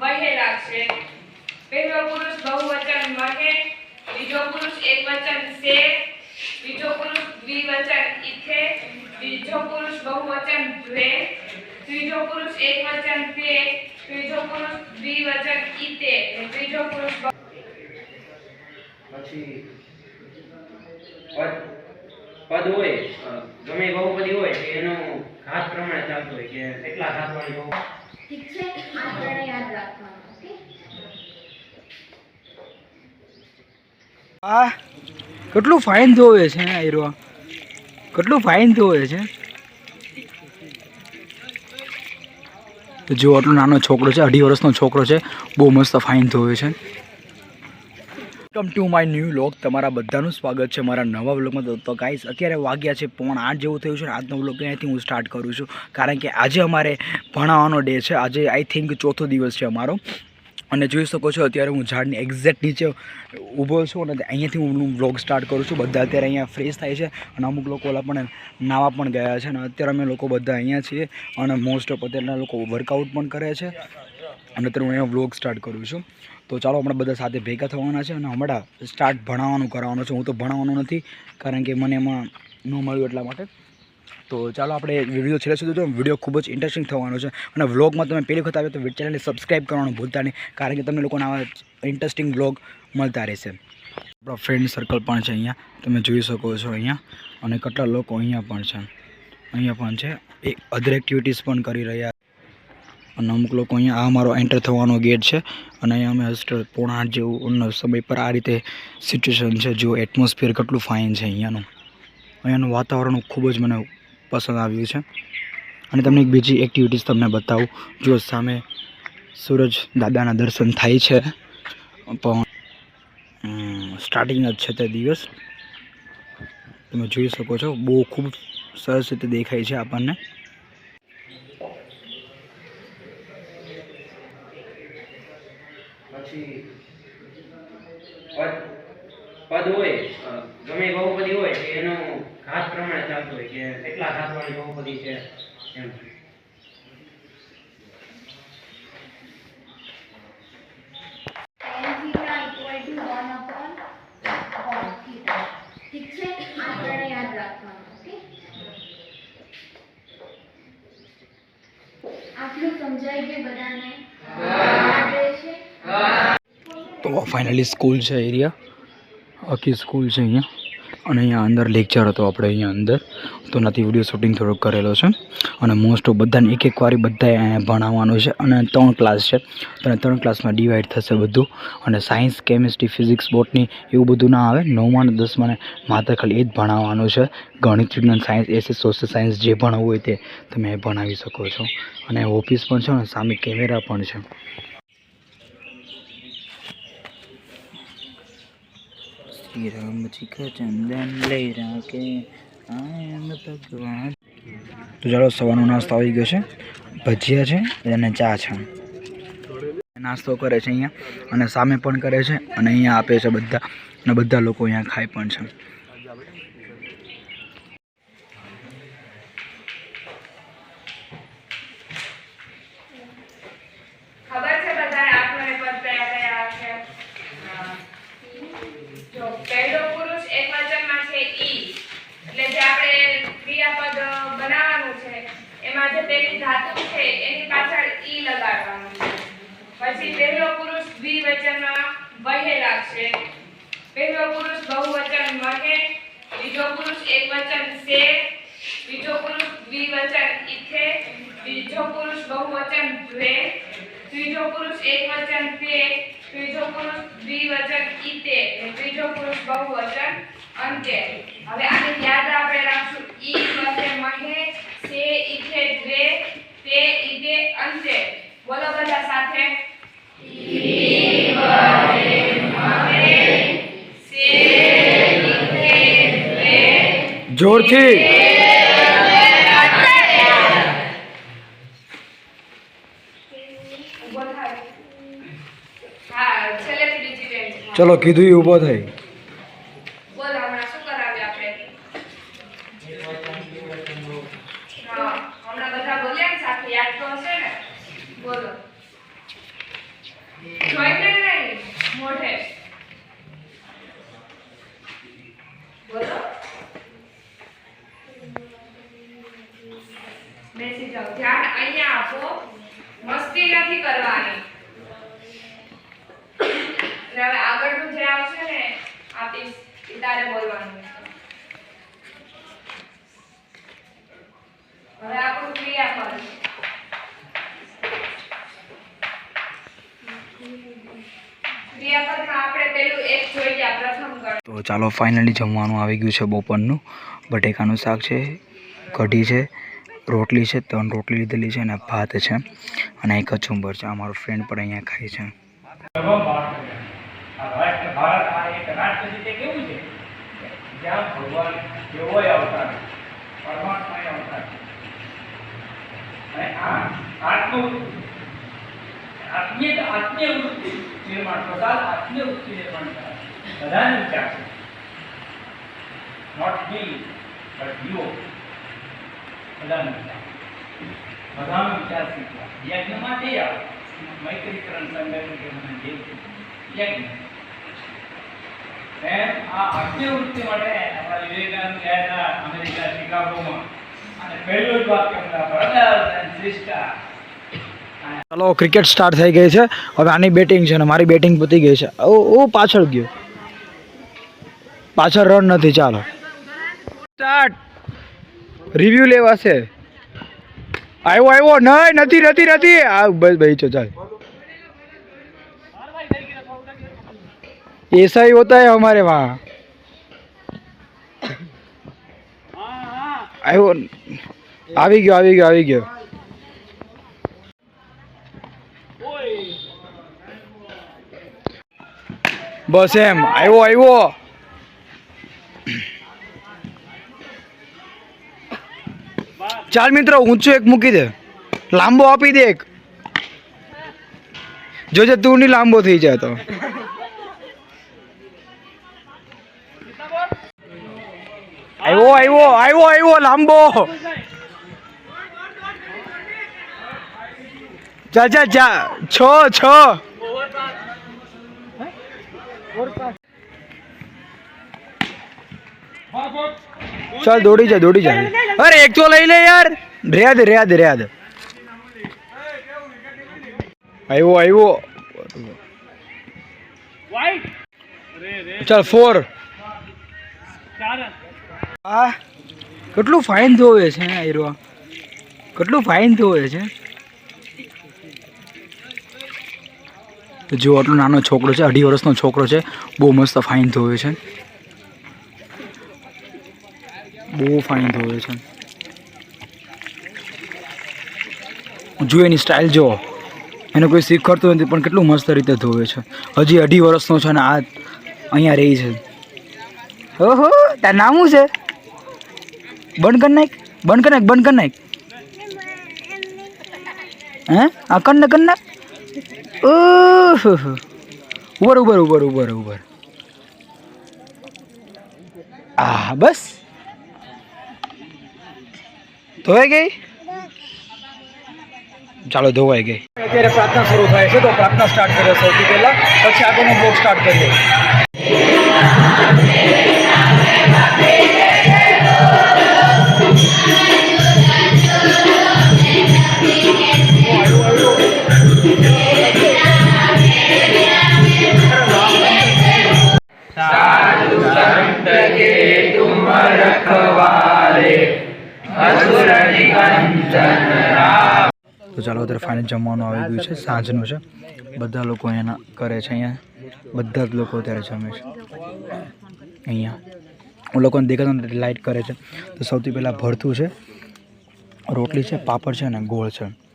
વહે છે પહેલો પુરુષ બહુવચન મહે બીજો પુરુષ એકવચન સે બીજો પુરુષ દ્વિવચન ઇથે બીજો પુરુષ બહુવચન દ્વે, ત્રીજો પુરુષ એકવચન તે ત્રીજો પુરુષ દ્વિવચન ઇતે ત્રીજો પુરુષ પછી પદ પદ હોય ગમે બહુપદી હોય, એનો ઘાત પ્રમાણે ચાલતું હોય કે કેટલા ઘાતવાળી બહુ ઠીક છે? આપણે યાદ રાખવાનું, ઓકે? આ કેટલું ફાઇન ધોવે છે આયરો કેટલું ફાઇન ધોવે છે? જો, આટલો નાનો છોકરો છે, અઢી વર્ષનો છોકરો છે, બહુ મસ્ત ફાઇન ધોવે છે. Welcome to my new vlog તમારા બધાનું સ્વાગત છે મારા નવા વ્લોગમાં તો ગાઈસ અત્યારે વાગ્યા છે પોણ આઠ જેવું થયું છે ને આજનો વ્લોગ અહીંયાથી હું સ્ટાર્ટ કરું છું. કારણ કે આજે અમારે ભણાવવાનો ડે છે. આજે આઈ થિંક ચોથો દિવસ છે અમારો. અને જોઈ શકો છો, અત્યારે હું ઝાડની એક્ઝેક્ટ નીચે ઊભો છું અને અહીંયાથી હું વ્લોગ સ્ટાર્ટ કરું છું. બધા અત્યારે અહીંયા ફ્રેશ થાય છે અને અમુક લોકો ઓલા પણ નાવા પણ ગયા છે. અને અત્યારે અમે લોકો બધા અહીંયા છીએ અને મોસ્ટ ઓફ અત્યારના લોકો વર્કઆઉટ પણ કરે છે. અને અત્યારે હું અહીંયા વ્લોગ સ્ટાર્ટ કરું છું. તો ચાલો આપણે બધા સાથે ભેગા થવાના છે અને હમણાં સ્ટાર્ટ ભણાવવાનું કરવાનું છે. હું તો ભણાવવાનું નથી, કારણ કે મને એમાં ન મળ્યું એટલા માટે. તો ચાલો આપણે વીડિયો છેલ્લે સુધી જો વીડિયો ખૂબ જ ઇન્ટરેસ્ટિંગ થવાનો છે. અને વ્લોગમાં તમે પહેલી વખત આવ્યો તો ચેનલને સબસ્ક્રાઈબ કરવાનું ભૂલતા નહીં, કારણ કે તમને લોકોને આવા ઇન્ટરેસ્ટિંગ વ્લોગ મળતા રહેશે. આપણા ફ્રેન્ડ સર્કલ પણ છે અહીંયા. તમે જોઈ શકો છો અહીંયા. અને કેટલા લોકો અહીંયા પણ છે. અહીંયા પણ છે. એ અધર એક્ટિવિટીઝ પણ કરી રહ્યા અને અમુક લોકો અહીંયા આ અમારો એન્ટર થવાનો ગેટ છે. અને અહીંયા અમે હસ્ટ પોણા આઠ જેવું સમય પર આ રીતે સિચ્યુએશન છે. જો એટમોસ્ફિયર કેટલું ફાઇન છે અહીંયાનું. અહીંયાનું વાતાવરણ ખૂબ જ મને પસંદ આવ્યું છે. અને તમને એક બીજી એક્ટિવિટીઝ તમને બતાવું. જો સામે સૂરજ દાદાના દર્શન થાય છે. પણ સ્ટાર્ટિંગ જ છે તે દિવસ. તમે જોઈ શકો છો. બહુ ખૂબ સરસ રીતે દેખાય છે આપણને પછી પદ પદ હોય અ, ગમે એ બહુપદી હોય તો એનું ઘાત પ્રમાણે ચાલતું હોય કે કેટલા ઘાતવાળી બહુપદી છે. એમ tan theta equal to 1 upon cos theta ઠીક છે આપણે યાદ રાખવાનું ઓકે આટલું સમજાય કે બધાને? તો ફાઇનલી સ્કૂલ છે એરિયા. આખી સ્કૂલ છે અહીંયા. અને અહીંયા અંદર લેક્ચર હતો આપણે અહીંયા અંદર. તો નથી વીડિયો શૂટિંગ થોડોક કરેલો છે. અને મોસ્ટ ઓફ બધાને એક એક વારી બધાએ ભણાવવાનું છે. અને ત્રણ ક્લાસ છે. અને ત્રણ ક્લાસમાં ડિવાઈડ થશે બધું. અને સાયન્સ કેમિસ્ટ્રી ફિઝિક્સ બોટની એવું બધું ના આવે. નવમાં અને દસમાં માત્ર ખાલી એ જ ભણાવવાનું છે. ગણિત, વિજ્ઞાન સાયન્સ એસે સોશિયલ સાયન્સ જે ભણાવવું હોય તે તમે ભણાવી શકો છો. અને ઓફિસ પણ છે અને સામે કેમેરા પણ છે. શ્રી રામજી ચંદન લઈ રાખે આમ ભગવાન તો ચાલો સવારનો નાસ્તો આવી ગયો છે। ભજીયા છે અને ચા છે નાસ્તો કરે છે અહીંયા અને સામે પણ કરે છે અને અહીંયા આપે છે બધા અને બધા લોકો અહીંયા ખાય પણ છે ખબર છે બધાને આપણને પદ કયા કયા છે હા. જો પહેલો પુરુષ એકવચનમાં છે ઈ એટલે જે આપણે ક્રિયાપદ બનાવવાનું છે, એમાં જે ધાતુ છે, એની પાછળ ઈ લગાડવાનું છે. પછી પહેલો પુરુષ દ્વિવચનમાં વહે પહેલો પુરુષ બહુવચન મહે બીજો પુરુષ એકવચન સે બીજો પુરુષ દ્વિવચન ઇથે બીજો પુરુષ બહુવચન દ્વે, ત્રીજો પુરુષ એકવચન તે ત્રીજો પુરુષ દ્વિવચન ઇતે ત્રીજો પુરુષ બહુવચન અંતે. હવે આને યાદ આપણે રાખશું. ઈ વસે મહે સે ઇથે દ્વે તે ઇતે અંતે. બોલો બધા સાથે. ઈ વસે મહે સે ઇથે દ્વે જોરથી. ઊભો થાય. હા છેલ્લેથી બીજી બેન્ચ ચલો કીધું એ ઊભો થઈ બોલ હમણાં શું કરાવ્યું આપણે હા હમણાં બધા બોલ્યા ને સાથે યાદ તો હશે ને બોલો નથી કરવાની. અને હવે આગળનું જે આવશે ને આપીશ તારે બોલવાનું હવે આપણું ક્રિયાપદ તો ચાલો ફાઇનલી જમવાનું આવી ગયું છે બપોરનું. બટેકાનું શાક છે, કઢી છે રોટલી છે, ત્રણ રોટલી લીધેલી છે અને ભાત છે અને એક કચુંબર છે. અમારો ફ્રેન્ડ પણ અહીંયા ખાય છે. બધાને વિચાર છે નોટ બી બટ યુ બધાનો ચાલો ક્રિકેટ સ્ટાર્ટ થઈ ગઈ છે. હવે આની બેટિંગ છે ને મારી બેટિંગ પતી ગઈ છે. ઓ ઓ, પાછળ ગયો. પાછળ રન નથી, ચાલો. સ્ટાર્ટ રિવ્યુ લેવાશે આવ્યો આવ્યો નહીં નથી નથી નથી આ બસ ભાઈ ચો ચાલ ऐसा ही होता है हमारे वहाँ આવ્યો આવી ગયો આવી ગયો આવી ગયો બસ એમ આવ્યો આવ્યો ચાલ મિત્રો ઊંચું એક મૂકી દે. લાંબો આપી દે એક. જોજે તું નહીં લાંબો થઈ જાય તો. આવ્યો આવ્યો આવ્યો આવ્યો લાંબો. ચા ચા છો, છ. છ ચાલ દોડી જા દોડી જા. અરે, એક તો લઈ લે યાર. રહ્યા દે રહ્યા દે રહ્યા દે આવ્યો આવ્યો ચાલ, ફોર. આ કેટલું ફાઇન ધોવે છે આયરો. કેટલું ફાઇન ધોવે છે. જો, આટલો નાનો છોકરો છે, અઢી વર્ષનો છોકરો છે, બહુ મસ્ત ફાઇન ધોવે છે. બહુ ફાઇન ધોવે છે. જો એની સ્ટાઇલ જુઓ એને કોઈ શીખવાડતું નથી, પણ કેટલું મસ્ત રીતે ધોવે છે. હજી અઢી વર્ષનો છે ને આ અહીંયા રહી છે. ઓહો, તાર નામું છે? બંધ કર નાખ, બંધ કર નાખ, બંધ કર નાખ. હે? આ કર ને, કર નાખ ઓહો ઉભર ઉભર ઉભર ઉભર ઉભર. આ બસ. ધોવાઈ ગઈ? ચાલો, ધોવાઈ ગઈ. અત્યારે પ્રાર્થના શરૂ થાય છે, તો પ્રાર્થના સ્ટાર્ટ કરીએ સૌથી પહેલા. પછી આગળનો બ્લોક સ્ટાર્ટ કરીએ. તો ચાલો અત્યારે ફાઇનલ જમવાનું આવી ગયું છે, સાંજનું છે. બધા લોકો એના કરે છે અહીંયા. બધા જ લોકો અત્યારે જમે છે. અહીંયા. હું લોકોને દેખાતો લાઇટ કરે છે. તો સૌથી પહેલાં ભરતું છે, રોટલી છે, પાપડ છે અને ગોળ છે.